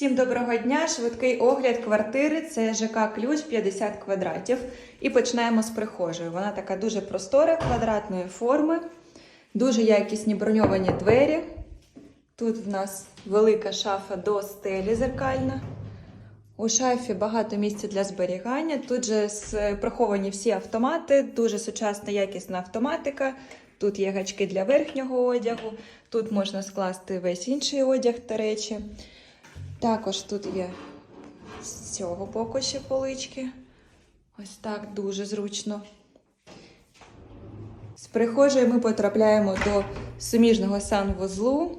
Всім доброго дня! Швидкий огляд квартири. Це ЖК Ключ 50 квадратів. І починаємо з прихожої. Вона така дуже простора, квадратної форми, дуже якісні броньовані двері. Тут в нас велика шафа до стелі зеркальна. У шафі багато місця для зберігання. Тут же приховані всі автомати, дуже сучасна якісна автоматика. Тут є гачки для верхнього одягу, тут можна скласти весь інший одяг та речі. Також тут є з цього боку ще полички. Ось так дуже зручно. З прихожої ми потрапляємо до суміжного санвузлу.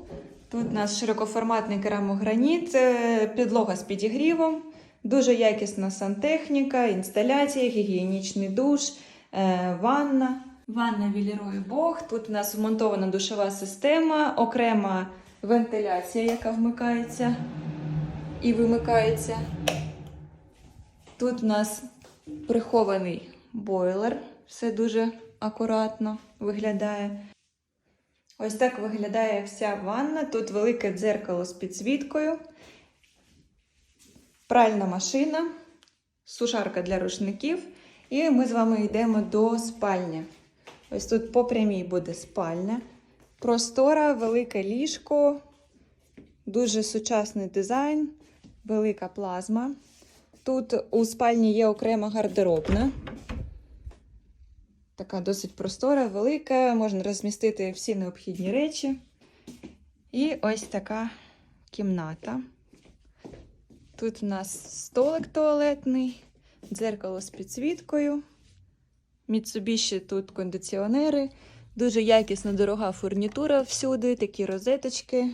Тут у нас широкоформатний керамограніт, е, підлога з підігрівом, дуже якісна сантехніка, інсталяція, гігієнічний душ, е, ванна. Ванна Вілірой Бог. Тут у нас вмонтована душова система, окрема вентиляція, яка вмикається і вимикається. Тут у нас прихований бойлер, все дуже акуратно виглядає. Ось так виглядає вся ванна. Тут велике дзеркало з підсвіткою, пральна машина, сушарка для рушників. І ми з вами йдемо до спальні. Ось тут по прямій буде спальня. Простора, велике ліжко, дуже сучасний дизайн, велика плазма. Тут у спальні є окрема гардеробна. Така досить простора, велика, можна розмістити всі необхідні речі. І ось така кімната. Тут у нас столик туалетний, дзеркало з підсвіткою. Mitsubishi тут кондиціонери, дуже якісна дорога фурнітура всюди, такі розеточки,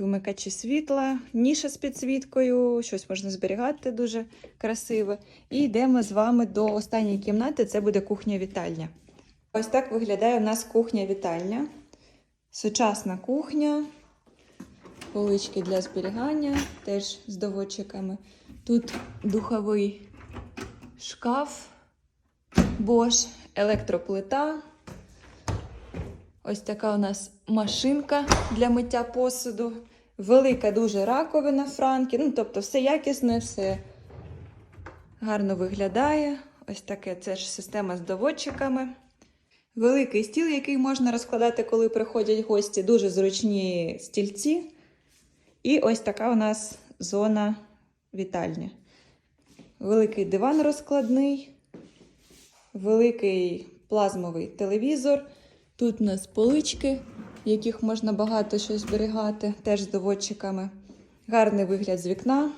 вимикачі світла, ніша з підсвіткою, щось можна зберігати дуже красиве. І йдемо з вами до останньої кімнати, це буде кухня-вітальня. Ось так виглядає у нас кухня-вітальня. Сучасна кухня, полички для зберігання, теж з доводчиками. Тут духовий шкаф. Bosch, електроплита. Ось така у нас машинка для миття посуду. Велика дуже раковина Франкі. Ну, тобто, все якісне, все гарно виглядає. Ось таке це ж система з доводчиками. Великий стіл, який можна розкладати, коли приходять гості. Дуже зручні стільці. І ось така у нас зона вітальні. Великий диван розкладний великий плазмовий телевізор. Тут у нас полички, в яких можна багато щось зберігати, теж з доводчиками. Гарний вигляд з вікна,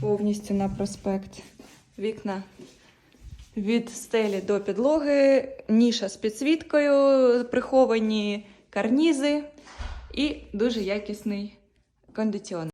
повністю на проспект. Вікна від стелі до підлоги, ніша з підсвіткою, приховані карнізи і дуже якісний кондиціонер.